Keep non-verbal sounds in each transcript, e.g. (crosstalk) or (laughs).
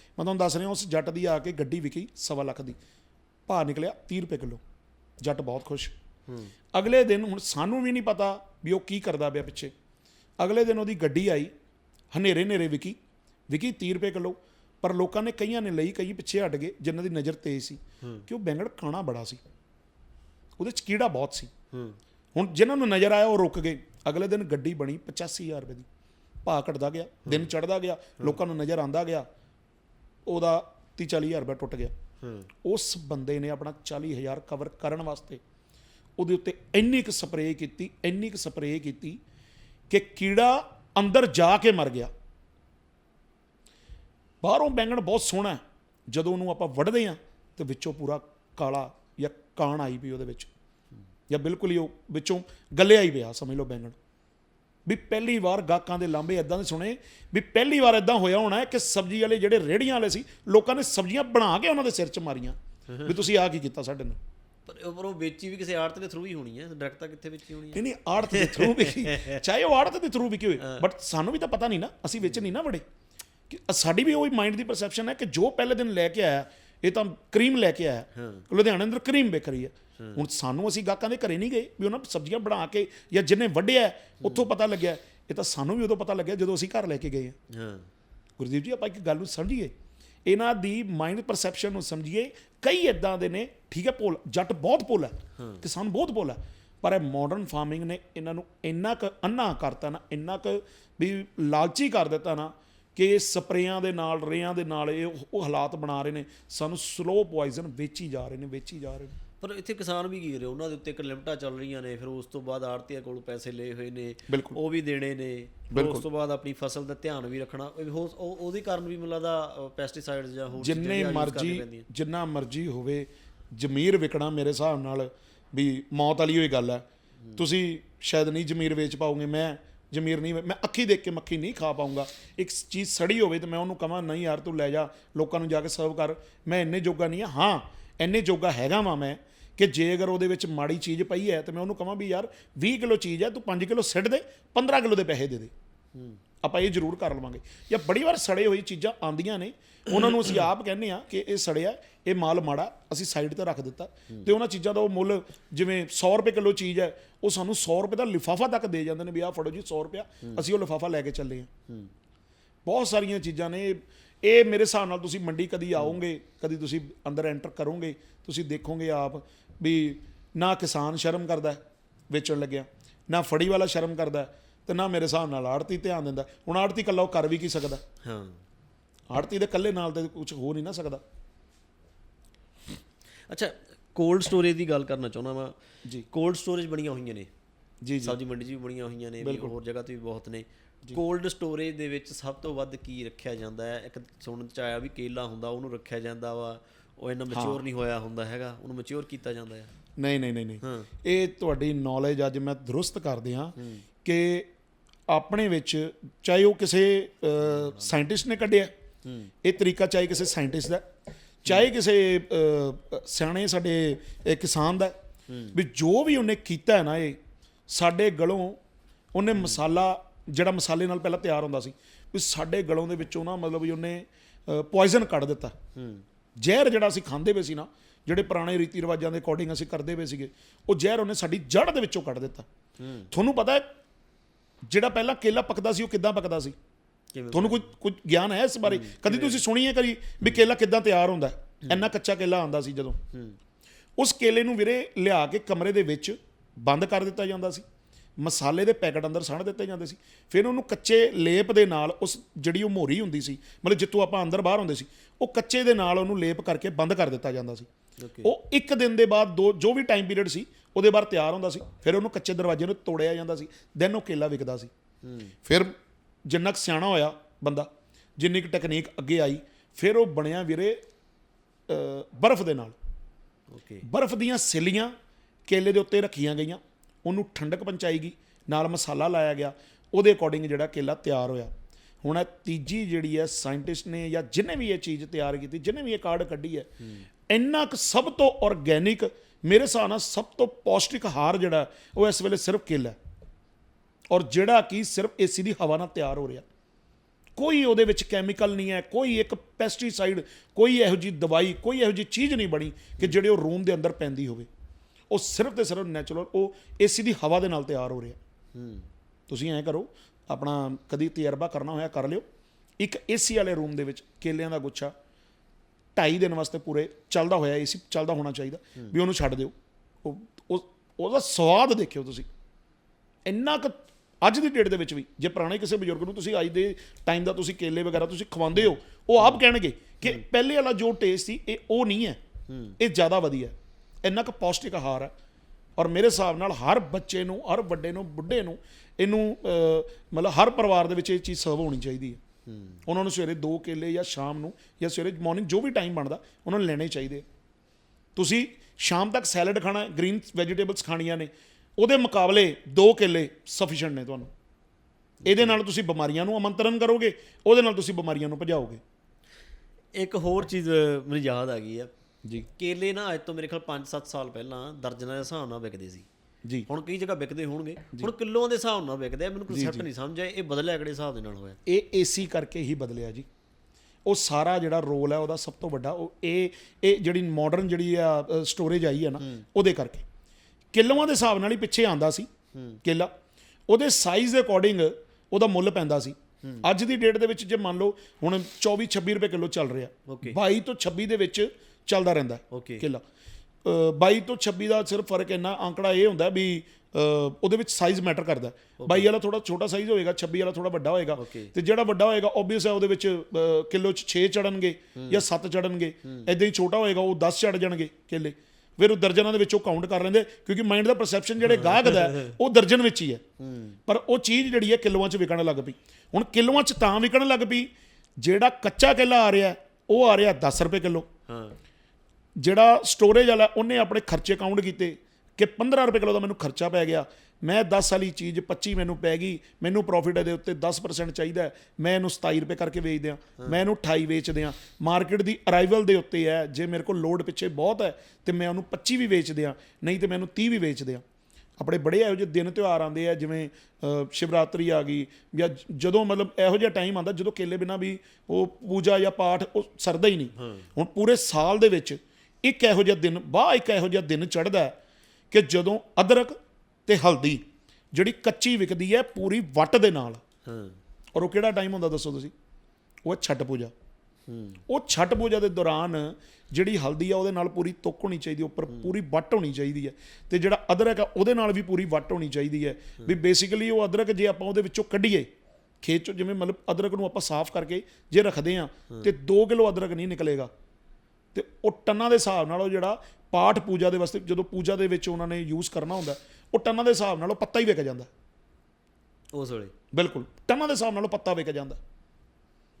ਮੈਂ ਤੁਹਾਨੂੰ ਦੱਸ ਰਿਹਾ ਉਸ ਜੱਟ ਦੀ ਆ ਕੇ ਗੱਡੀ ਵਿਕੀ ਸਵਾ ਲੱਖ ਦੀ। ਭਾਅ ਨਿਕਲਿਆ 30 ਰੁਪਏ ਕਿਲੋ। ਜੱਟ ਬਹੁਤ ਖੁਸ਼। ਅਗਲੇ ਦਿਨ ਹੁਣ ਸਾਨੂੰ ਵੀ ਨਹੀਂ ਪਤਾ ਵੀ ਉਹ ਕੀ ਕਰਦਾ ਪਿਆ ਪਿੱਛੇ। ਅਗਲੇ ਦਿਨ ਉਹਦੀ ਗੱਡੀ ਆਈ ਹਨੇਰੇ ਹਨੇਰੇ ਵਿਕੀ। ਵਿਕੀ 30 ਰੁਪਏ ਕਿਲੋ। ਪਰ ਲੋਕਾਂ ਨੇ ਕਈਆਂ ਨੇ ਲਈ ਕਈ ਪਿੱਛੇ ਹਟ ਗਏ ਜਿਨ੍ਹਾਂ ਦੀ ਨਜ਼ਰ ਤੇਜ਼ ਸੀ। ਕਿ ਉਹ ਬੈਂਗਣ ਖਾਣਾ ਬੜਾ ਸੀ। ਉਹਦੇ ਚ ਕੀੜਾ ਬਹੁਤ ਸੀ। ਹੁਣ ਜਿਨ੍ਹਾਂ ਨੂੰ ਨਜ਼ਰ ਆਇਆ ਉਹ ਰੁਕ ਗਏ। ਅਗਲੇ ਦਿਨ ਗੱਡੀ ਬਣੀ 85000 ਰੁਪਏ ਦੀ। ਭਾਅ ਘਟਦਾ ਗਿਆ ਦਿਨ ਚੜਦਾ ਗਿਆ ਲੋਕਾਂ ਨੂੰ ਨਜ਼ਰ ਆਂਦਾ ਗਿਆ। ਉਹਦਾ 30 40000 ਰੁਪਏ ਟੁੱਟ ਗਿਆ। ਉਸ ਬੰਦੇ ਨੇ ਆਪਣਾ 40000 ਕਵਰ ਕਰਨ ਵਾਸਤੇ ਉਹਦੇ ਉੱਤੇ ਇੰਨੀ ਕੁ ਸਪਰੇਅ ਕੀਤੀ ਇੰਨੀ ਕੁ ਸਪਰੇਅ ਕੀਤੀ ਕਿ ਕੀੜਾ ਅੰਦਰ ਜਾ ਕੇ ਮਰ ਗਿਆ। ਬਾਹਰੋਂ ਬੈਂਗਣ ਬਹੁਤ ਸੋਹਣਾ। ਜਦੋਂ ਉਹਨੂੰ ਆਪਾਂ ਵੱਢਦੇ ਆ ਤੇ ਵਿੱਚੋਂ ਪੂਰਾ ਕਾਲਾ ਜਾਂ ਕਾਣ ਆਈ ਪਈ ਉਹਦੇ ਵਿੱਚ। ਜਾਂ ਬਿਲਕੁਲ ਹੀ ਉਹ ਵਿੱਚੋਂ ਗੱਲਿਆ ਹੀ ਪਿਆ ਸਮਝ ਲਓ ਬੈਂਗਣ। ਵੀ ਪਹਿਲੀ ਵਾਰ ਗਾਕਾਂ ਦੇ ਲਾਂਬੇ ਇਦਾਂ ਦੇ ਸੁਣੇ ਵੀ ਪਹਿਲੀ ਵਾਰ ਇਦਾਂ ਹੋਇਆ ਹੋਣਾ ਕਿ ਸਬਜ਼ੀ ਵਾਲੇ ਜਿਹੜੇ ਰੇੜੀਆਂ ਵਾਲੇ ਸੀ ਲੋਕਾਂ ਨੇ ਸਬਜ਼ੀਆਂ ਬਣਾ ਕੇ ਉਹਨਾਂ ਦੇ ਸਿਰ 'ਚ ਮਾਰੀਆਂ। ਵੀ ਤੁਸੀਂ ਆ ਕੀ ਕੀਤਾ ਸਾਡੇ ਨਾਲ? ਪਰ ਉਹ ਪਰ ਉਹ ਵੇਚੀ ਵੀ ਕਿਸੇ ਆੜਤ ਦੇ ਥਰੂ ਹੀ ਹੋਣੀ ਹੈ ਡਾਇਰੈਕਟ ਤਾਂ ਕਿੱਥੇ ਵੇਚੀ ਹੋਣੀ ਹੈ? ਨਹੀਂ ਨਹੀਂ ਆੜਤ ਦੇ ਥਰੂ ਵਿਕੀ (laughs) ਚਾਹੇ ਉਹ ਆੜਤ ਦੇ ਥਰੂ ਵਿਕੀ ਹੋਵੇ ਬਟ ਸਾਨੂੰ ਵੀ ਤਾਂ ਪਤਾ ਨਹੀਂ ਨਾ ਅਸੀਂ ਵਿੱਚ ਨਹੀਂ ਨਾ ਵੜੇ ਕਿ ਸਾਡੀ ਵੀ ਉਹੀ ਮਾਈਂਡ ਦੀ ਪਰਸੈਪਸ਼ਨ ਹੈ ਕਿ ਜੋ ਪਹਿਲੇ ਦਿਨ ਲੈ ਕੇ ਆਇਆ ਇਹ ਤਾਂ ਕਰੀਮ ਲੈ ਕੇ ਆਇਆ। ਲੁਧਿਆਣੇ ਅੰਦਰ ਕਰੀਮ ਬੇਕਰੀ ਹੈ। ਹੁਣ ਸਾਨੂੰ ਅਸੀਂ ਗਾਹਕਾਂ ਦੇ ਘਰੇ ਨਹੀਂ ਗਏ ਵੀ ਉਹਨਾਂ ਸਬਜ਼ੀਆਂ ਬਣਾ ਕੇ ਜਾਂ ਜਿੰਨੇ ਵੱਢਿਆ ਉੱਥੋਂ ਪਤਾ ਲੱਗਿਆ। ਇਹ ਤਾਂ ਸਾਨੂੰ ਵੀ ਉਦੋਂ ਪਤਾ ਲੱਗਿਆ ਜਦੋਂ ਅਸੀਂ ਘਰ ਲੈ ਕੇ ਗਏ ਹਾਂ। ਗੁਰਦੀਪ ਜੀ ਆਪਾਂ ਇੱਕ ਗੱਲ ਨੂੰ ਸਮਝੀਏ। ਇਹਨਾਂ ਦੀ ਮਾਈਂਡ ਪਰਸੈਪਸ਼ਨ ਨੂੰ ਸਮਝੀਏ। ਕਈ ਇਦਾਂ ਦੇ ਨੇ ਠੀਕ ਹੈ ਭੋਲ ਜੱਟ ਬਹੁਤ ਭੋਲਾ ਹੈ। ਕਿਸਾਨ ਬਹੁਤ ਭੋਲਾ ਹੈ। ਪਰ ਇਹ ਮਾਡਰਨ ਫਾਰਮਿੰਗ ਨੇ ਇਹਨਾਂ ਨੂੰ ਇੰਨਾ ਕੁ ਅੰਨਾ ਕਰਤਾ ਨਾ ਇੰਨਾ ਕੁ ਵੀ ਲਾਲਚੀ ਕਰ ਦਿੱਤਾ ਨਾ ਕਿ ਸਪਰੇਆਂ ਦੇ ਨਾਲ ਰੇਆਂ ਦੇ ਨਾਲ ਇਹ ਉਹ ਹਾਲਾਤ ਬਣਾ ਰਹੇ ਨੇ। ਸਾਨੂੰ ਸਲੋ ਪੋਇਜ਼ਨ ਵੇਚੀ ਜਾ ਰਹੇ ਨੇ ਵੇਚੀ ਜਾ ਰਹੇ ਨੇ। ਪਰ ਇੱਥੇ ਕਿਸਾਨ ਵੀ ਕੀ ਰਹੇ ਉਹਨਾਂ ਦੇ ਉੱਤੇ ਇੱਕ ਲਿਮਟਾਂ ਚੱਲ ਰਹੀਆਂ ਨੇ। ਫਿਰ ਉਸ ਤੋਂ ਬਾਅਦ ਆੜਤੀਆਂ ਕੋਲ ਪੈਸੇ ਲਏ ਹੋਏ ਨੇ। ਉਹ ਵੀ ਦੇਣੇ ਨੇ। ਉਸ ਤੋਂ ਬਾਅਦ ਆਪਣੀ ਫਸਲ ਦਾ ਧਿਆਨ ਵੀ ਰੱਖਣਾ। ਉਹਦੇ ਕਾਰਨ ਵੀ ਮੈਨੂੰ ਲੱਗਦਾ ਪੈਸਟੀਸਾਈਡਸ ਜਾਂ ਹੋਰ ਜਿੰਨੇ ਮਰਜ਼ੀ। ਜਿੰਨਾ ਮਰਜ਼ੀ ਹੋਵੇ ਜ਼ਮੀਰ ਵਿਕਣਾ ਮੇਰੇ ਹਿਸਾਬ ਨਾਲ ਵੀ ਮੌਤ ਵਾਲੀ ਹੋਈ ਗੱਲ ਹੈ। ਤੁਸੀਂ ਸ਼ਾਇਦ ਨਹੀਂ ਜ਼ਮੀਰ ਵੇਚ ਪਾਓਗੇ। ਮੈਂ ਜ਼ਮੀਰ ਨਹੀਂ, ਮੈਂ ਅੱਖੀ ਦੇਖ ਕੇ ਮੱਖੀ ਨਹੀਂ ਖਾ ਪਾਉਂਗਾ ਇੱਕ ਚੀਜ਼ ਸੜੀ ਹੋਵੇ ਤੇ ਮੈਂ ਉਹਨੂੰ ਕਹਾਂ, ਨਹੀਂ ਯਾਰ, ਤੂੰ ਲੈ ਜਾ, ਲੋਕਾਂ ਨੂੰ ਜਾ ਕੇ ਸਰਵ ਕਰ। ਮੈਂ ਇੰਨੇ ਜੋਗਾ ਨਹੀਂ ਆ। ਹਾਂ, ਇੰਨੇ ਜੋਗਾ ਹੈਗਾ ਵਾਂ ਮੈਂ ਕਿ ਜੇ ਅਗਰ ਉਹਦੇ ਵਿੱਚ ਮਾੜੀ ਚੀਜ਼ ਪਈ ਹੈ ਤੇ ਮੈਂ ਉਹਨੂੰ ਕਹਾਂ ਵੀ ਯਾਰ 20 ਕਿਲੋ ਚੀਜ਼ ਹੈ, ਤੂੰ 5 ਕਿਲੋ ਸਿੱਟ ਦੇ 15 ਕਿਲੋ ਦੇ ਪੈਸੇ ਦੇ ਦੇ। ਆਪਾਂ ਇਹ ਜ਼ਰੂਰ ਕਰ ਲਵਾਂਗੇ। ਜਾਂ ਬੜੀ ਵਾਰ ਸੜੇ ਹੋਈ ਚੀਜ਼ਾਂ ਆਂਦੀਆਂ ਨੇ, ਉਹਨਾਂ ਨੂੰ ਅਸੀਂ ਆਪ ਕਹਿੰਦੇ ਆ ਕਿ ਇਹ ਸੜਿਆ, ਇਹ ਮਾਲ ਮਾੜਾ, ਅਸੀਂ ਸਾਈਡ ਤੇ ਰੱਖ ਦਿੱਤਾ। ਤੇ ਉਹਨਾਂ ਚੀਜ਼ਾਂ ਦਾ ਉਹ ਮੁੱਲ ਜਿਵੇਂ 100 ਰੁਪਏ ਕਿਲੋ ਚੀਜ਼ ਹੈ, ਉਹ ਸਾਨੂੰ 100 ਰੁਪਏ ਦਾ ਲਿਫਾਫਾ ਤੱਕ ਦੇ ਜਾਂਦੇ ਨੇ ਵੀ ਆਹ ਫੜੋ ਜੀ 100 ਰੁਪਿਆ ਅਸੀਂ ਉਹ ਲਿਫਾਫਾ ਲੈ ਕੇ ਚੱਲੇ ਆ ਬਹੁਤ ਸਾਰੀਆਂ ਚੀਜ਼ਾਂ ਨੇ। ਇਹ- ਮੇਰੇ ਹਿਸਾਬ ਨਾਲ ਤੁਸੀਂ ਮੰਡੀ ਕਦੀ ਆਓਗੇ, ਕਦੀ ਤੁਸੀਂ ਅੰਦਰ ਐਂਟਰ ਕਰੋਗੇ, ਤੁਸੀਂ ਦੇਖੋਗੇ ਆਪ ਵੀ ਨਾ ਕਿਸਾਨ ਸ਼ਰਮ ਕਰਦਾ, ਵੇਚਣ ਲੱਗਿਆ, ਨਾ ਫੜੀ ਵਾਲਾ ਸ਼ਰਮ ਕਰਦਾ। ਤੇ ਨਾ ਮੇਰੇ ਹਿਸਾਬ ਨਾਲ ਆੜਤੀ ਧਿਆਨ ਦਿੰਦਾ। ਹੁਣ ਆੜਤੀ ਇਕੱਲਾ ਉਹ ਕਰ ਵੀ ਕੀ ਸਕਦਾ? ਹਾਂ। ਆੜਤੀ ਦੇ ਇਕੱਲੇ ਨਾਲ ਤੇ ਕੁਝ ਹੋ ਨਹੀਂ ਨਾ ਸਕਦਾ। ਅੱਛਾ ਕੋਲਡ ਸਟੋਰੇਜ ਦੀ ਗੱਲ ਕਰਨਾ ਚਾਹੁੰਦਾ ਮੈਂ ਜੀ। ਕੋਲਡ ਸਟੋਰੇਜ ਬਣੀਆਂ ਹੋਈਆਂ ਨੇ। ਜੀ ਜੀ। ਸਬਜ਼ੀ ਮੰਡੀ 'ਚ ਵੀ ਬਣੀਆਂ ਹੋਈਆਂ ਨੇ ਵੀ ਹੋਰ ਜਗ੍ਹਾ ਤੇ ਵੀ ਬਹੁਤ ਨੇ। ਕੋਲਡ ਸਟੋਰੇਜ ਦੇ ਵਿੱਚ ਸਭ ਤੋਂ ਵੱਧ ਕੀ ਰੱਖਿਆ ਜਾਂਦਾ ਹੈ? ਇੱਕ ਸੁਣਨ ਚ ਆਇਆ ਵੀ ਕੇਲਾ ਹੁੰਦਾ ਉਹਨੂੰ ਰੱਖਿਆ ਜਾਂਦਾ ਵਾ। ਉਹ ਇਹਨਾਂ ਮੈਚੁਰ ਨਹੀਂ ਹੋਇਆ ਹੁੰਦਾ ਹੈਗਾ ਉਹਨੂੰ ਮੈਚੁਰ ਕੀਤਾ ਜਾਂਦਾ ਹੈ। ਨਹੀਂ ਨਹੀਂ ਨਹੀਂ ਨਹੀਂ। ਇਹ ਤੁਹਾਡੀ ਨੌਲੇਜ ਅੱਜ ਮੈਂ ਦਰੁਸਤ ਕਰਦੇ ਹਾਂ। ਕਿ ਆਪਣੇ ਵਿੱਚ ਚਾਹੇ ਉਹ ਕਿਸੇ ਸਾਇੰਟਿਸਟ ਨੇ ਕੱਢਿਆ। ਇਹ ਤਰੀਕਾ ਚਾਹੇ ਕਿਸੇ ਸਾਇੰਟਿਸਟ ਦਾ ਚਾਹੇ ਕਿਸੇ ਸਿਆਣੇ ਸਾਡੇ ਕਿਸਾਨ ਦਾ ਵੀ ਜੋ ਵੀ ਉਹਨੇ ਕੀਤਾ ਹੈ ਨਾ ਇਹ ਸਾਡੇ ਗਲੋਂ ਉਹਨੇ ਮਸਾਲਾ ਜਿਹੜਾ ਮਸਾਲੇ ਨਾਲ ਪਹਿਲਾਂ ਤਿਆਰ ਹੁੰਦਾ ਸੀ ਵੀ ਸਾਡੇ ਗਲੋਂ ਦੇ ਵਿੱਚੋਂ ਨਾ ਮਤਲਬ ਵੀ ਉਹਨੇ ਪੋਇਜ਼ਨ ਕੱਢ ਦਿੱਤਾ। ਜ਼ਹਿਰ ਜਿਹੜਾ ਅਸੀਂ ਖਾਂਦੇ ਪਏ ਸੀ ਨਾ ਜਿਹੜੇ ਪੁਰਾਣੇ ਰੀਤੀ ਰਿਵਾਜਾਂ ਦੇ ਅਕੋਰਡਿੰਗ ਅਸੀਂ ਕਰਦੇ ਪਏ ਸੀਗੇ ਉਹ ਜ਼ਹਿਰ ਉਹਨੇ ਸਾਡੀ ਜੜ ਦੇ ਵਿੱਚੋਂ ਕੱਢ ਦਿੱਤਾ। ਤੁਹਾਨੂੰ ਪਤਾ ਹੈ ਜਿਹੜਾ ਪਹਿਲਾਂ ਕੇਲਾ ਪੱਕਦਾ ਸੀ ਉਹ ਕਿੱਦਾਂ ਪੱਕਦਾ ਸੀ? ਤੁਹਾਨੂੰ ਕੋਈ ਕੁਝ ਗਿਆਨ ਹੈ ਇਸ ਬਾਰੇ? ਕਦੀ ਤੁਸੀਂ ਸੁਣੀ ਹੈ ਕਰੀ ਵੀ ਕੇਲਾ ਕਿੱਦਾਂ ਤਿਆਰ ਹੁੰਦਾ ਹੈ? ਇੰਨਾ ਕੱਚਾ ਕੇਲਾ ਆਂਦਾ ਸੀ ਜਦੋਂ। ਉਸ ਕੇਲੇ ਨੂੰ ਵੀਰੇ ਲਿਆ ਕੇ ਕਮਰੇ ਦੇ ਵਿੱਚ ਬੰਦ ਕਰ ਦਿੱਤਾ ਜਾਂਦਾ ਸੀ। ਮਸਾਲੇ ਦੇ ਪੈਕਟ ਅੰਦਰ ਸਣ ਦਿੱਤੇ ਜਾਂਦੇ ਸੀ। ਫਿਰ ਉਹਨੂੰ ਕੱਚੇ ਲੇਪ ਦੇ ਨਾਲ ਉਸ ਜਿਹੜੀ ਉਹ ਮੋਰੀ ਹੁੰਦੀ ਸੀ ਮਤਲਬ ਜਿੱਥੋਂ ਆਪਾਂ ਅੰਦਰ ਬਾਹਰ ਹੁੰਦੇ ਸੀ ਉਹ ਕੱਚੇ ਦੇ ਨਾਲ ਉਹਨੂੰ ਲੇਪ ਕਰਕੇ ਬੰਦ ਕਰ ਦਿੱਤਾ ਜਾਂਦਾ ਸੀ। ਉਹ ਇੱਕ ਦਿਨ ਦੇ ਬਾਅਦ ਦੋ ਜੋ ਵੀ ਟਾਈਮ ਪੀਰੀਅਡ ਸੀ ਉਹਦੇ ਬਾਅਦ ਤਿਆਰ ਹੁੰਦਾ ਸੀ। ਫਿਰ ਉਹਨੂੰ ਕੱਚੇ ਦਰਵਾਜ਼ੇ ਨੂੰ ਤੋੜਿਆ ਜਾਂਦਾ ਸੀ। ਦੈਨ ਉਹ ਕੇਲਾ ਵਿਕਦਾ ਸੀ। ਫਿਰ ਜਿੰਨਾ ਕੁ ਸਿਆਣਾ ਹੋਇਆ ਬੰਦਾ ਜਿੰਨੀ ਕੁ ਟੈਕਨੀਕ ਅੱਗੇ ਆਈ ਫਿਰ ਉਹ ਬਣਿਆ ਵੀਰੇ ਬਰਫ਼ ਦੇ ਨਾਲ। ਓਕੇ ਬਰਫ਼ ਦੀਆਂ ਸਿੱਲੀਆਂ ਕੇਲੇ ਦੇ ਉੱਤੇ ਰੱਖੀਆਂ ਗਈਆਂ। ਉਹਨੂੰ ਠੰਡਕ ਪਹੁੰਚਾਈ ਗਈ। ਨਾਲ ਮਸਾਲਾ ਲਾਇਆ ਗਿਆ। ਉਹਦੇ ਅਕੋਰਡਿੰਗ ਜਿਹੜਾ ਕੇਲਾ ਤਿਆਰ ਹੋਇਆ। ਹੁਣ ਇਹ ਤੀਜੀ ਜਿਹੜੀ ਹੈ ਸਾਇੰਟਿਸਟ ਨੇ ਜਾਂ ਜਿਹਨੇ ਵੀ ਇਹ ਚੀਜ਼ ਤਿਆਰ ਕੀਤੀ ਜਿਹਨੇ ਵੀ ਇਹ ਕਾਰਡ ਕੱਢੀ ਹੈ ਇੰਨਾ ਕੁ ਸਭ ਤੋਂ ਆਰਗੈਨਿਕ ਮੇਰੇ ਹਿਸਾਬ ਨਾਲ ਸਭ ਤੋਂ ਪੌਸ਼ਟਿਕ ਆਹਾਰ ਜਿਹੜਾ ਉਹ ਇਸ ਵੇਲੇ ਸਿਰਫ ਕੇਲਾ ਹੈ। ਔਰ ਜਿਹੜਾ ਕਿ ਸਿਰਫ ਏਸੀ ਦੀ ਹਵਾ ਨਾਲ ਤਿਆਰ ਹੋ ਰਿਹਾ। ਕੋਈ ਉਹਦੇ ਵਿੱਚ ਕੈਮੀਕਲ ਨਹੀਂ ਹੈ ਕੋਈ ਇੱਕ ਪੈਸਟੀਸਾਈਡ ਕੋਈ ਇਹੋ ਜੀ ਦਵਾਈ ਕੋਈ ਇਹੋ ਜੀ ਚੀਜ਼ ਨਹੀਂ ਬਣੀ ਕਿ ਜਿਹੜੇ ਉਹ ਰੂਮ ਦੇ ਅੰਦਰ ਪੈਂਦੀ ਹੋਵੇ। ਉਹ ਸਿਰਫ ਤੇ ਸਿਰਫ ਨੈਚੁਰਲ ਉਹ ਏਸੀ ਦੀ ਹਵਾ ਦੇ ਨਾਲ ਤਿਆਰ ਹੋ ਰਿਹਾ। ਹੂੰ। ਤੁਸੀਂ ਐਂ ਕਰੋ ਆਪਣਾ ਕਦੀ ਤਜਰਬਾ ਕਰਨਾ ਹੋਇਆ ਕਰ ਲਿਓ। ਇੱਕ ਏਸੀ ਵਾਲੇ ਰੂਮ ਦੇ ਵਿੱਚ ਕੇਲਿਆਂ ਦਾ ਗੁੱਛਾ ਢਾਈ ਦਿਨ ਵਾਸਤੇ ਪੂਰੇ ਚੱਲਦਾ ਹੋਇਆ ਏਸੀ ਚੱਲਦਾ ਹੋਣਾ ਚਾਹੀਦਾ ਵੀ ਉਹਨੂੰ ਛੱਡ ਦਿਓ। ਉਹ ਉਹ- ਉਹਦਾ ਸਵਾਦ ਦੇਖਿਓ ਤੁਸੀਂ। ਇੰਨਾ ਕੁ ਅੱਜ ਦੀ ਡੇਟ ਦੇ ਵਿੱਚ ਵੀ ਜੇ ਪੁਰਾਣੇ ਕਿਸੇ ਬਜ਼ੁਰਗ ਨੂੰ ਤੁਸੀਂ ਅੱਜ ਦੇ ਟਾਈਮ ਦਾ ਤੁਸੀਂ ਕੇਲੇ ਵਗੈਰਾ ਤੁਸੀਂ ਖਵਾਉਂਦੇ ਹੋ ਉਹ ਆਪ ਕਹਿਣਗੇ ਕਿ ਪਹਿਲੇ ਵਾਲਾ ਜੋ ਟੇਸਟ ਸੀ ਇਹ ਉਹ ਨਹੀਂ ਹੈ। ਇਹ ਜ਼ਿਆਦਾ ਵਧੀਆ ਹੈ। ਇੰਨਾ ਕੁ ਪੌਸ਼ਟਿਕ ਆਹਾਰ ਹੈ। ਔਰ ਮੇਰੇ ਹਿਸਾਬ ਨਾਲ ਹਰ ਬੱਚੇ ਨੂੰ ਹਰ ਵੱਡੇ ਨੂੰ ਬੁੱਢੇ ਨੂੰ ਇਹਨੂੰ ਮਤਲਬ ਹਰ ਪਰਿਵਾਰ ਦੇ ਵਿੱਚ ਇਹ ਚੀਜ਼ ਸਰਵ ਹੋਣੀ ਚਾਹੀਦੀ ਹੈ। ਉਹਨਾਂ ਨੂੰ ਸਵੇਰੇ ਦੋ ਕੇਲੇ ਜਾਂ ਸ਼ਾਮ ਨੂੰ ਜਾਂ ਸਵੇਰੇ ਮਾਰਨਿੰਗ ਜੋ ਵੀ ਟਾਈਮ ਬਣਦਾ ਉਹਨਾਂ ਨੂੰ ਲੈਣੇ ਚਾਹੀਦੇ ਤੁਸੀਂ ਸ਼ਾਮ ਤੱਕ ਸੈਲਡ ਖਾਣਾ ਗ੍ਰੀਨ ਵੈਜੀਟੇਬਲਸ ਖਾਣੀਆਂ ਨੇ ਉਹਦੇ ਮੁਕਾਬਲੇ ਦੋ ਕੇਲੇ ਸਫੀਸ਼ੀਐਂਟ ਨੇ ਤੁਹਾਨੂੰ। ਇਹਦੇ ਨਾਲ ਤੁਸੀਂ ਬਿਮਾਰੀਆਂ ਨੂੰ ਆਮੰਤਰਨ ਕਰੋਗੇ ਉਹਦੇ ਨਾਲ ਤੁਸੀਂ ਬਿਮਾਰੀਆਂ ਨੂੰ ਭਜਾਓਗੇ। ਇੱਕ ਹੋਰ ਚੀਜ਼ ਮੈਨੂੰ ਯਾਦ ਆ ਗਈ ਆ। ਜੀ। ਕੇਲੇ ਨਾ ਅੱਜ ਤੋਂ ਮੇਰੇ ਖਿਆਲ 5-7 ਸਾਲ ਪਹਿਲਾਂ ਦਰਜਨਾਂ ਦੇ ਹਿਸਾਬ ਨਾਲ ਵਿਕਦੇ ਸੀ। ਜੀ। ਹੁਣ ਕਈ ਜਗ੍ਹਾ ਵਿਕਦੇ ਹੋਣਗੇ। ਹੁਣ ਕਿਲੋਆਂ ਦੇ ਹਿਸਾਬ ਨਾਲ ਵਿਕਦੇ ਆ ਮੈਨੂੰ ਕਨਸੈਪਟ ਨਹੀਂ ਸਮਝ ਆਇਆ ਇਹ ਬਦਲਿਆ ਕਿਹੜੇ ਹਿਸਾਬ ਦੇ ਨਾਲ ਹੋਇਆ? ਇਹ ਏਸੀ ਕਰਕੇ ਹੀ ਬਦਲਿਆ ਜੀ। ਉਹ ਸਾਰਾ ਜਿਹੜਾ ਰੋਲ ਹੈ ਉਹਦਾ ਸਭ ਤੋਂ ਵੱਡਾ ਉਹ ਇਹ ਇਹ ਜਿਹੜੀ ਮਾਡਰਨ ਜਿਹੜੀ ਆ ਸਟੋਰੇਜ ਆਈ ਹੈ ਨਾ ਉਹਦੇ ਕਰਕੇ। ਕਿਲੋਆਂ ਦੇ ਹਿਸਾਬ ਨਾਲ ਹੀ ਪਿੱਛੇ ਆਂਦਾ ਸੀ ਕੇਲਾ। ਉਹਦੇ ਸਾਈਜ਼ ਦੇ ਅਕੋਰਡਿੰਗ ਉਹਦਾ ਮੁੱਲ ਪੈਂਦਾ ਸੀ। ਅੱਜ ਦੀ ਡੇਟ ਦੇ ਵਿੱਚ ਜੇ ਮੰਨ ਲਓ ਹੁਣ 24 26 ਰੁਪਏ ਕਿਲੋ ਚੱਲ ਰਿਹਾ। Okay. 22 ਤੋਂ 26 ਦੇ ਵਿੱਚ ਚੱਲਦਾ ਰਹਿੰਦਾ. ਕੇਲਾ। 22 ਤੋਂ 26 ਦਾ ਸਿਰਫ ਫ਼ਰਕ ਇੰਨਾ ਅੰਕੜਾ ਇਹ ਹੁੰਦਾ ਵੀ ਉਹਦੇ ਵਿੱਚ ਸਾਈਜ਼ ਮੈਟਰ ਕਰਦਾ। 22 ਵਾਲਾ ਥੋੜਾ ਛੋਟਾ ਸਾਈਜ਼ ਹੋਏਗਾ 26 ਵਾਲਾ ਥੋੜਾ ਵੱਡਾ ਹੋਏਗਾ. ਤੇ ਜਿਹੜਾ ਵੱਡਾ ਹੋਏਗਾ ਆਬਵੀਅਸ ਹੈ ਉਹਦੇ ਵਿੱਚ ਕਿਲੋ ਚ 6 ਚੜਨਗੇ ਜਾਂ 7 ਚੜਨਗੇ ਐਦਾਂ ਹੀ ਛੋਟਾ ਹੋਏਗਾ ਉਹ 10 ਚੜ ਜਾਣਗੇ ਕੇਲੇ। ਫਿਰ ਉਹ ਦਰਜਨਾਂ ਦੇ ਵਿੱਚ ਉਹ ਕਾਊਂਟ ਕਰ ਲੈਂਦੇ ਕਿਉਂਕਿ ਮਾਈਂਡ ਦਾ ਪਰਸੈਪਸ਼ਨ ਜਿਹੜੇ ਗਾਹਕ ਦਾ ਉਹ ਦਰਜਨ ਵਿੱਚ ਹੀ ਹੈ। ਪਰ ਉਹ ਚੀਜ਼ ਜਿਹੜੀ ਹੈ ਕਿਲੋਆਂ 'ਚ ਵਿਕਣ ਲੱਗ ਪਈ। ਹੁਣ ਕਿਲੋਆਂ 'ਚ ਤਾਂ ਵਿਕਣ ਲੱਗ ਪਈ ਜਿਹੜਾ ਕੱਚਾ ਕੇਲਾ ਆ ਰਿਹਾ ਉਹ ਆ ਰਿਹਾ 10 ਰੁਪਏ ਕਿਲੋ। ਹਾਂ। ਜਿਹੜਾ ਸਟੋਰੇਜ ਵਾਲਾ ਉਹਨੇ ਆਪਣੇ ਖਰਚੇ ਕਾਊਂਟ ਕੀਤੇ ਕਿ 15 ਰੁਪਏ ਕਿਲੋ ਦਾ ਮੈਨੂੰ ਖਰਚਾ ਪੈ ਗਿਆ। ਮੈਂ 10 ਵਾਲੀ ਚੀਜ਼ 25 ਮੈਨੂੰ ਪੈ ਗਈ ਮੈਨੂੰ ਪ੍ਰੋਫਿਟ ਇਹਦੇ ਉੱਤੇ 10% ਚਾਹੀਦਾ ਮੈਂ ਇਹਨੂੰ 27 ਰੁਪਏ ਕਰਕੇ ਵੇਚ ਦਿਆਂ ਮੈਂ ਇਹਨੂੰ 28 ਵੇਚ ਦਿਆਂ। ਮਾਰਕੀਟ ਦੀ ਅਰਾਈਵਲ ਦੇ ਉੱਤੇ ਹੈ ਜੇ ਮੇਰੇ ਕੋਲ ਲੋਡ ਪਿੱਛੇ ਬਹੁਤ ਹੈ ਤੇ ਮੈਂ ਉਹਨੂੰ 25 ਵੀ ਵੇਚ ਦਿਆਂ ਨਹੀਂ ਤੇ ਮੈਂ ਇਹਨੂੰ 30 ਵੀ ਵੇਚ ਦਿਆਂ। ਆਪਣੇ ਬੜੇ ਇਹੋ ਜਿਹੇ ਦਿਨ ਤਿਉਹਾਰ ਆਉਂਦੇ ਆ ਜਿਵੇਂ ਸ਼ਿਵਰਾਤਰੀ ਆ ਗਈ ਜਾਂ ਜ- ਜਦੋਂ ਮਤਲਬ ਇਹੋ ਜਿਹਾ ਟਾਈਮ ਆਉਂਦਾ ਜਦੋਂ ਕੇਲੇ ਬਿਨਾ ਵੀ ਉਹ ਪੂਜਾ ਜਾਂ ਪਾਠ ਉਹ ਸਰਦਾ ਹੀ ਨਹੀਂ। ਹੁਣ ਪੂਰੇ ਸਾਲ ਦੇ ਵਿੱਚ ਇੱਕ ਇਹੋ ਜਿਹਾ ਦਿਨ ਬਾ ਇੱਕ ਇਹੋ ਜਿਹਾ ਦਿਨ ਚੜਦਾ ਕਿ ਜਦੋਂ ਅਦਰਕ ਤੇ ਹਲਦੀ ਜਿਹੜੀ ਕੱਚੀ ਵਿਕਦੀ ਹੈ ਪੂਰੀ ਵੱਟ ਦੇ ਨਾਲ। ਹਾਂ। ਔਰ ਉਹ ਕਿਹੜਾ ਟਾਈਮ ਹੁੰਦਾ ਦੱਸੋ ਤੁਸੀਂ? ਉਹ ਹੈ ਛਠ ਪੂਜਾ। ਹੂੰ। ਉਹ ਛਠ ਪੂਜਾ ਦੇ ਦੌਰਾਨ ਜਿਹੜੀ ਹਲਦੀ ਆ ਉਹਦੇ ਨਾਲ ਪੂਰੀ ਤੁੱਕ ਹੋਣੀ ਚਾਹੀਦੀ ਉੱਪਰ ਪੂਰੀ ਵੱਟ ਹੋਣੀ ਚਾਹੀਦੀ ਹੈ ਤੇ ਜਿਹੜਾ ਅਦਰਕ ਆ ਉਹਦੇ ਨਾਲ ਵੀ ਪੂਰੀ ਵੱਟ ਹੋਣੀ ਚਾਹੀਦੀ ਹੈ। ਵੀ ਬੇਸਿਕਲੀ ਉਹ ਅਦਰਕ ਜੇ ਆਪਾਂ ਉਹਦੇ ਵਿੱਚੋਂ ਕੱਢੀਏ ਖੇਤ ਚੋਂ ਜਿਵੇਂ ਮਤਲਬ ਅਦਰਕ ਨੂੰ ਆਪਾਂ ਸਾਫ਼ ਕਰਕੇ ਜੇ ਰੱਖਦੇ ਆ ਤੇ 2 ਕਿਲੋ ਅਦਰਕ ਨਹੀਂ ਨਿਕਲੇਗਾ। ਤੇ ਉਹ ਟੰਨਾਂ ਦੇ ਹਿਸਾਬ ਨਾਲ ਉਹ ਜਿਹੜਾ ਪਾਠ ਪੂਜਾ ਦੇ ਵਾਸਤੇ ਜਦੋਂ ਪੂਜਾ ਦੇ ਵਿੱਚ ਉਹਨਾਂ ਨੇ ਯੂਜ਼ ਕਰਨਾ ਹੁੰਦਾ ਉਹ ਟੰਨਾਂ ਦੇ ਹਿਸਾਬ ਨਾਲ ਉਹ ਪੱਤਾ ਹੀ ਵਿਕ ਜਾਂਦਾ। ਉਸ ਵੇਲੇ। ਬਿਲਕੁਲ ਟਨਾਂ ਦੇ ਹਿਸਾਬ ਨਾਲ ਉਹ ਪੱਤਾ ਵਿਕ ਜਾਂਦਾ।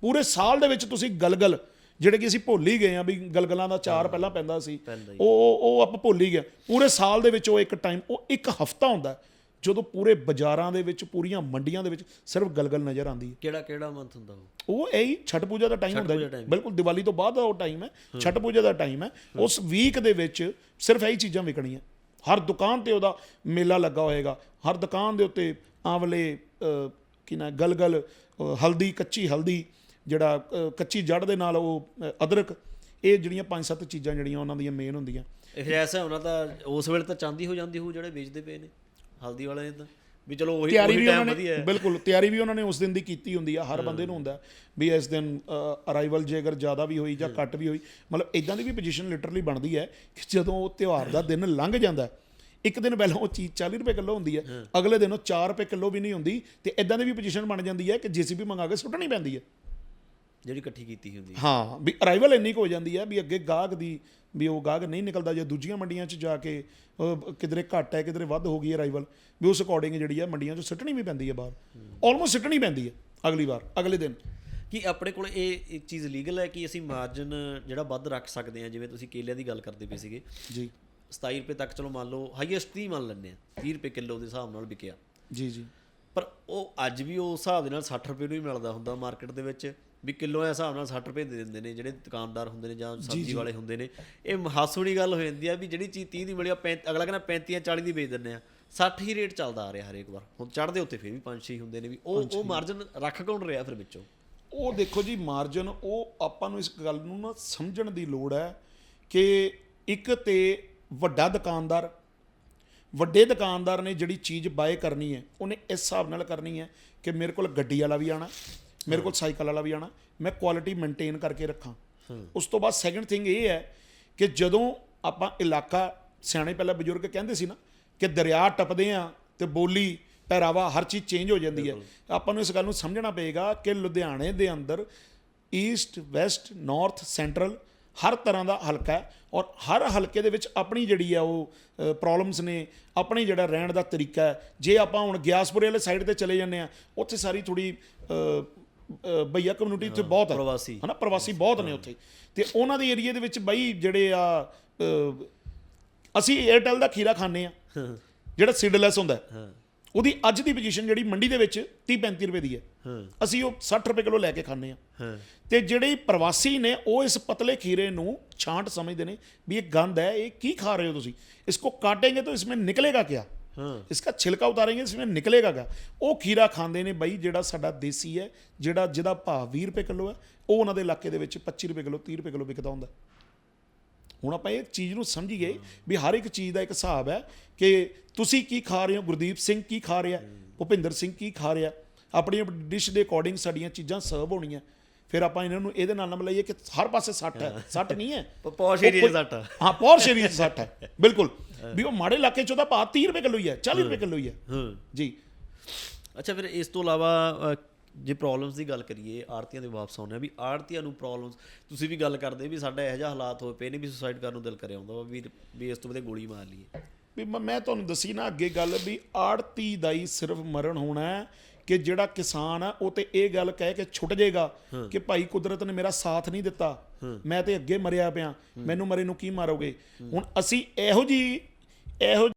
ਪੂਰੇ ਸਾਲ ਦੇ ਵਿੱਚ ਤੁਸੀਂ ਗਲਗਲ ਜਿਹੜੇ ਕਿ ਅਸੀਂ ਭੁੱਲ ਹੀ ਗਏ ਆ ਵੀ ਗਲਗਲਾਂ ਦਾ ਚਾਰ ਪਹਿਲਾਂ ਪੈਂਦਾ ਸੀ। ਉਹ ਉਹ- ਆਪਾਂ ਭੁੱਲ ਹੀ ਗਏ ਪੂਰੇ ਸਾਲ ਦੇ ਵਿੱਚ ਉਹ ਇੱਕ ਟਾਈਮ ਉਹ ਇੱਕ ਹਫਤਾ ਹੁੰਦਾ ਜਦੋਂ ਪੂਰੇ ਬਾਜ਼ਾਰਾਂ ਦੇ ਵਿੱਚ ਪੂਰੀਆਂ ਮੰਡੀਆਂ ਦੇ ਵਿੱਚ ਸਿਰਫ ਗਲਗਲ ਨਜ਼ਰ ਆਉਂਦੀ ਹੈ। ਕਿਹੜਾ ਕਿਹੜਾ ਮੰਥ ਹੁੰਦਾ ਉਹ? ਉਹ ਇਹੀ ਛਠ ਪੂਜਾ ਦਾ ਟਾਈਮ ਹੁੰਦਾ ਜੀ। ਬਿਲਕੁਲ ਦੀਵਾਲੀ ਤੋਂ ਬਾਅਦ ਦਾ ਉਹ ਟਾਈਮ ਹੈ। ਛਠ ਪੂਜਾ ਦਾ ਟਾਈਮ ਹੈ। ਉਸ ਵੀਕ ਦੇ ਵਿੱਚ ਸਿਰਫ ਇਹੀ ਚੀਜ਼ਾਂ ਵਿਕਣੀਆਂ। ਹਰ ਦੁਕਾਨ ਤੇ ਉਹਦਾ ਮੇਲਾ ਲੱਗਾ ਹੋਏਗਾ। ਹਰ ਦੁਕਾਨ ਦੇ ਉੱਤੇ ਆਂਵਲੇ ਕੀ ਨਾ ਗਲਗਲ ਹਲਦੀ ਕੱਚੀ ਹਲਦੀ ਜਿਹੜਾ ਕੱਚੀ ਜੜ ਦੇ ਨਾਲ ਉਹ ਅਦਰਕ ਇਹ ਜਿਹੜੀਆਂ ਪੰਜ ਸੱਤ ਚੀਜ਼ਾਂ ਜਿਹੜੀਆਂ ਉਹਨਾਂ ਦੀਆਂ ਮੇਨ ਹੁੰਦੀਆਂ। ਇਹ ਐਸਾ ਹੋਣਾ ਤਾਂ ਉਸ ਵੇਲੇ ਤਾਂ ਚਾਂਦੀ ਹੋ ਜਾਂਦੀ ਹੋ ਜਿਹੜੇ ਵੇਚਦੇ ਪਏ ਨੇ। ਹਲਦੀ ਵਾਲੇ ਤਾਂ। ਵੀ ਚਲੋ ਉਹੀ ਤਿਆਰੀ ਵੀ ਟਾਈਮ ਉਹਨਾਂ ਨੇ ਬਿਲਕੁਲ ਤਿਆਰੀ ਵੀ ਉਹਨਾਂ ਨੇ ਉਸ ਦਿਨ ਦੀ ਕੀਤੀ ਹੁੰਦੀ ਆ ਹਰ ਬੰਦੇ ਨੂੰ ਹੁੰਦਾ ਵੀ ਇਸ ਦਿਨ ਅਰਾਈਵਲ ਜੇ ਅਗਰ ਜ਼ਿਆਦਾ ਵੀ ਹੋਈ ਜਾਂ ਘੱਟ ਵੀ ਹੋਈ ਮਤਲਬ ਇਦਾਂ ਦੀ ਵੀ ਪੋਜੀਸ਼ਨ ਲਿਟਰਲੀ ਬਣਦੀ ਹੈ ਕਿ ਜਦੋਂ ਉਹ ਤਿਉਹਾਰ ਦਾ ਦਿਨ ਲੰਘ ਜਾਂਦਾ ਇੱਕ ਦਿਨ ਪਹਿਲਾਂ ਉਹ ਚੀਜ਼ 40 ਰੁਪਏ ਕਿਲੋ ਹੁੰਦੀ ਹੈ ਅਗਲੇ ਦਿਨ ਉਹ 4 ਰੁਪਏ ਕਿਲੋ ਵੀ ਨਹੀਂ ਹੁੰਦੀ ਤੇ ਇਦਾਂ ਦੀ ਵੀ ਪੋਜੀਸ਼ਨ ਬਣ ਜਾਂਦੀ ਹੈ ਕਿ ਜੀਸੀਬੀ ਮੰਗਾ ਕੇ ਸੁੱਟਣੀ ਪੈਂਦੀ ਹੈ। ਜਿਹੜੀ ਇਕੱਠੀ ਕੀਤੀ ਹੁੰਦੀ ਹੈ। ਹਾਂ ਵੀ ਅਰਾਈਵਲ ਇੰਨੀ ਕੁ ਹੋ ਜਾਂਦੀ ਹੈ ਵੀ ਅੱਗੇ ਗਾਹਕ ਦੀ ਵੀ ਉਹ ਗਾਹਕ ਨਹੀਂ ਨਿਕਲਦਾ ਜੇ ਦੂਜੀਆਂ ਮੰਡੀਆਂ 'ਚ ਜਾ ਕੇ ਉਹ ਕਿਧਰੇ ਘੱਟ ਹੈ ਕਿਧਰੇ ਵੱਧ ਹੋ ਗਈ ਅਰਾਈਵਲ ਵੀ ਉਸ ਅਕੋਰਡਿੰਗ ਜਿਹੜੀ ਹੈ ਮੰਡੀਆਂ 'ਚ ਸੁੱਟਣੀ ਵੀ ਪੈਂਦੀ ਹੈ ਬਾਹਰ। ਆਲਮੋਸਟ ਸੁੱਟਣੀ ਪੈਂਦੀ ਹੈ ਅਗਲੀ ਵਾਰ ਅਗਲੇ ਦਿਨ। ਕਿ ਆਪਣੇ ਕੋਲ ਇਹ ਇੱਕ ਚੀਜ਼ ਲੀਗਲ ਹੈ ਕਿ ਅਸੀਂ ਮਾਰਜਨ ਜਿਹੜਾ ਵੱਧ ਰੱਖ ਸਕਦੇ ਹਾਂ ਜਿਵੇਂ ਤੁਸੀਂ ਕੇਲਿਆਂ ਦੀ ਗੱਲ ਕਰਦੇ ਪਏ ਸੀਗੇ? ਜੀ। 27 ਰੁਪਏ ਤੱਕ ਚਲੋ ਮੰਨ ਲਓ ਹਾਈਐਸਟ 30 ਮੰਨ ਲੈਂਦੇ ਆ 30 ਰੁਪਏ ਕਿਲੋ ਦੇ ਹਿਸਾਬ ਨਾਲ ਵਿਕਿਆ। ਜੀ ਜੀ। ਪਰ ਉਹ ਅੱਜ ਵੀ ਉਸ ਹਿਸਾਬ ਦੇ ਨਾਲ 60 ਰੁਪਏ ਨੂੰ ਹੀ ਮਿਲਦਾ ਹੁੰਦਾ ਮਾਰਕੀਟ ਦੇ ਵਿੱਚ। ਵੀ ਕਿਲੋ ਦੇ ਹਿਸਾਬ ਨਾਲ 60 ਰੁਪਏ ਦੇ ਦਿੰਦੇ ਨੇ ਜਿਹੜੇ ਦੁਕਾਨਦਾਰ ਹੁੰਦੇ ਨੇ ਜਾਂ ਸਬਜ਼ੀ ਵਾਲੇ ਹੁੰਦੇ ਨੇ। ਇਹ ਹਾਸੂੜੀ ਗੱਲ ਹੋ ਜਾਂਦੀ ਆ ਵੀ ਜਿਹੜੀ ਚੀਜ਼ 30 ਦੀ ਮਿਲੀ ਆ ਪੈਂ- ਅਗਲਾ ਕਹਿੰਦਾ 35 40 ਦੀ ਵੇਚ ਦਿੰਦੇ ਆ। 60 ਹੀ ਰੇਟ ਚੱਲਦਾ ਆ ਰਿਹਾ ਹਰੇਕ ਵਾਰ। ਹੁਣ ਚੜਦੇ ਉੱਤੇ ਫਿਰ ਵੀ 5 6 ਹੁੰਦੇ ਨੇ ਵੀ ਉਹ ਉਹ ਮਾਰਜਨ ਰੱਖ ਕੌਣ ਰਿਹਾ ਫਿਰ ਵਿੱਚੋਂ? ਉਹ ਦੇਖੋ ਜੀ ਮਾਰਜਨ ਉਹ ਆਪਾਂ ਨੂੰ ਇਸ ਗੱਲ ਨੂੰ ਨਾ ਸਮਝਣ ਦੀ ਲੋੜ ਹੈ ਕਿ ਇੱਕ ਤੇ ਵੱਡਾ ਦੁਕਾਨਦਾਰ ਵੱਡੇ ਦੁਕਾਨਦਾਰ ਨੇ ਜਿਹੜੀ ਚੀਜ਼ ਬਾਏ ਕਰਨੀ ਹੈ ਉਹਨੇ ਇਸ ਹਿਸਾਬ ਨਾਲ ਕਰਨੀ ਹੈ ਕਿ ਮੇਰੇ ਕੋਲ ਗੱਡੀ ਵਾਲਾ ਵੀ ਆਣਾ ਮੇਰੇ ਕੋਲ ਸਾਈਕਲ ਵਾਲਾ ਵੀ ਆਣਾ ਮੈਂ ਕੁਆਲਿਟੀ ਮੇਨਟੇਨ ਕਰਕੇ ਰੱਖਾਂ। ਉਸ ਤੋਂ ਬਾਅਦ ਸੈਕੰਡ ਥਿੰਗ ਇਹ ਹੈ ਕਿ ਜਦੋਂ ਆਪਾਂ ਇਲਾਕਾ ਸਿਆਣੇ ਪਹਿਲਾਂ ਬਜ਼ੁਰਗ ਕਹਿੰਦੇ ਸੀ ਨਾ ਕਿ ਦਰਿਆ ਟੱਪਦੇ ਆ ਤੇ ਬੋਲੀ ਪਹਿਰਾਵਾ ਹਰ ਚੀਜ਼ ਚੇਂਜ ਹੋ ਜਾਂਦੀ ਹੈ। ਆਪਾਂ ਨੂੰ ਇਸ ਗੱਲ ਨੂੰ ਸਮਝਣਾ ਪਏਗਾ ਕਿ ਲੁਧਿਆਣੇ ਦੇ ਅੰਦਰ ਈਸਟ ਵੈਸਟ ਨਾਰਥ ਸੈਂਟਰਲ ਹਰ ਤਰ੍ਹਾਂ ਦਾ ਹਲਕਾ ਹੈ ਔਰ ਹਰ ਹਲਕੇ ਦੇ ਵਿੱਚ ਆਪਣੀ ਜਿਹੜੀ ਆ ਉਹ ਪ੍ਰੋਬਲਮਸ ਨੇ ਆਪਣੀ ਜਿਹੜਾ ਰਹਿਣ ਦਾ ਤਰੀਕਾ ਹੈ। ਜੇ ਆਪਾਂ ਹੁਣ ਗਿਆਸਪੁਰੇ ਵਾਲੇ ਸਾਈਡ ਤੇ ਚਲੇ ਜਾਂਦੇ ਆ ਉੱਥੇ ਸਾਰੀ ਥੋੜੀ ਬਈਆ ਕਮਿਊਨਿਟੀ ਉੱਥੇ ਬਹੁਤ ਹੈ ਪ੍ਰਵਾਸੀ। ਹਨਾ ਪ੍ਰਵਾਸੀ ਬਹੁਤ ਨੇ ਉੱਥੇ। ਤੇ ਉਹਨਾਂ ਦੇ ਏਰੀਆ ਦੇ ਵਿੱਚ ਬਈ ਜਿਹੜੇ ਆ ਅਸੀਂ 에ਅਰਟੈਲ ਦਾ ਖੀਰਾ ਖਾਂਦੇ ਆ। ਜਿਹੜਾ ਸੀਡਲੈਸ ਹੁੰਦਾ। ਉਹਦੀ ਅੱਜ ਦੀ ਪੋਜੀਸ਼ਨ ਜਿਹੜੀ ਮੰਡੀ ਦੇ ਵਿੱਚ 30 35 ਰੁਪਏ ਦੀ ਹੈ। ਅਸੀਂ ਉਹ 60 ਰੁਪਏ ਕਿਲੋ ਲੈ ਕੇ ਖਾਂਦੇ ਆ। ਤੇ ਜਿਹੜੇ ਪ੍ਰਵਾਸੀ ਨੇ ਉਹ ਇਸ ਪਤਲੇ ਖੀਰੇ ਨੂੰ ਛਾਂਟ ਸਮਝਦੇ ਨੇ ਵੀ ਇਹ ਗੰਦ ਹੈ ਇਹ ਕੀ ਖਾ ਰਹੇ ਹੋ ਤੁਸੀਂ? ਇਸ ਕੋ ਕਾਟेंगे ਤਾਂ ਇਸ ਵਿੱਚ ਨਿਕਲੇਗਾ ਕੀ इसका छिलका उतारेंगे इसमें निकलेगा क्या ਉਹ ਖੀਰਾ ਖਾਂਦੇ ਨੇ ਬਈ ਜਿਹੜਾ ਸਾਡਾ ਦੇਸੀ ਹੈ ਜਿਹੜਾ ਜਿਹਦਾ ਭਾਅ 20 ਰੁਪਏ ਕਿਲੋ ਹੈ ਉਹ ਉਹਨਾਂ ਦੇ ਇਲਾਕੇ ਦੇ ਵਿੱਚ 25 ਰੁਪਏ ਕਿਲੋ 30 ਰੁਪਏ ਕਿਲੋ ਵਿਕਦਾ ਹੁੰਦਾ ਹੁਣ ਆਪਾਂ ਇਹ ਚੀਜ਼ ਨੂੰ ਸਮਝੀਏ ਵੀ ਹਰ ਇੱਕ ਚੀਜ਼ ਦਾ ਇੱਕ ਹਿਸਾਬ ਹੈ ਕਿ ਤੁਸੀਂ ਕੀ ਖਾ ਰਹੇ ਹੋ ਗੁਰਦੀਪ ਸਿੰਘ ਕੀ ਖਾ ਰਿਹਾ ਭੁਪਿੰਦਰ ਸਿੰਘ ਕੀ ਖਾ ਰਿਹਾ ਆਪਣੀ ਡਿਸ਼ ਦੇ ਅਕੋਰਡਿੰਗ ਸਾਡੀਆਂ ਚੀਜ਼ਾਂ ਸਰਵ ਹੋਣੀਆਂ ਫਿਰ ਆਪਾਂ ਇਹਨਾਂ ਨੂੰ ਇਹਦੇ ਨਾਲ ਨਾ ਮਿਲਾਈਏ ਕਿ ਹਰ ਪਾਸੇ ਸੱਟ ਹੈ ਸੱਟ ਨਹੀਂ ਹੈ ਪ- ਪੌਸ਼ ਉਹ ਏਰੀਆ ਕੋਈ- ਚ ਸੱਟ ਆ। ਹਾਂ ਪੌਰ ਸ਼ੇਰੀ ਸੱਟ ਹੈ ਬਿਲਕੁਲ ਵੀ ਉਹ ਮਾੜੇ ਇਲਾਕੇ ਚ ਉਹਦਾ ਭਾਅ 30 ਰੁਪਏ ਕਿਲੋ ਹੀ ਹੈ 40 ਰੁਪਏ ਕਿਲੋ ਹੀ ਹੈ। ਹਾਂ। ਜੀ। ਅੱਛਾ ਫਿਰ ਇਸ ਤੋਂ ਇਲਾਵਾ ਜੇ ਪ੍ਰੋਬਲਮਸ ਦੀ ਗੱਲ ਕਰੀਏ ਆੜਤੀਆਂ ਦੇ ਵਾਪਸ ਆਉਂਦੇ ਆ ਵੀ ਆੜਤੀਆਂ ਨੂੰ ਪ੍ਰੋਬਲਮਸ ਤੁਸੀਂ ਵੀ ਗੱਲ ਕਰਦੇ ਵੀ ਸਾਡਾ ਇਹੋ ਜਿਹਾ ਹਾਲਾਤ ਹੋਏ ਪਏ ਨੇ ਵੀ ਸੁਸਾਈਡ ਕਰਨ ਨੂੰ ਦਿਲ ਕਰਿਆ ਹੁੰਦਾ ਵਾ ਵੀ ਇਸ ਤੋਂ ਵਧੀਆ ਗੋਲੀ ਮਾਰ ਲਈਏ। ਵੀ ਮ- ਮੈਂ ਤੁਹਾਨੂੰ ਦੱਸੀ ਨਾ ਅੱਗੇ ਗੱਲ ਵੀ ਆੜਤੀ ਦਾ ਹੀ ਸਿਰਫ ਮਰਨ ਹੋਣਾ ਹੈ ਕਿ ਜਿਹੜਾ ਕਿਸਾਨ ਆ ਉਹ ਤੇ ਇਹ ਗੱਲ ਕਹਿ ਕੇ ਛੁੱਟ ਜਾਏਗਾ ਕਿ ਭਾਈ ਕੁਦਰਤ ਨੇ ਮੇਰਾ ਸਾਥ ਨਹੀਂ ਦਿੱਤਾ। ਮੈਂ ਤੇ ਅੱਗੇ ਮਰਿਆ ਪਿਆ। ਮੈਨੂੰ ਮਰੇ ਨੂੰ ਕੀ ਮਾਰੋਗੇ? ਹੁਣ ਅਸੀਂ ਇਹੋ ਜੀ ਇਹੋ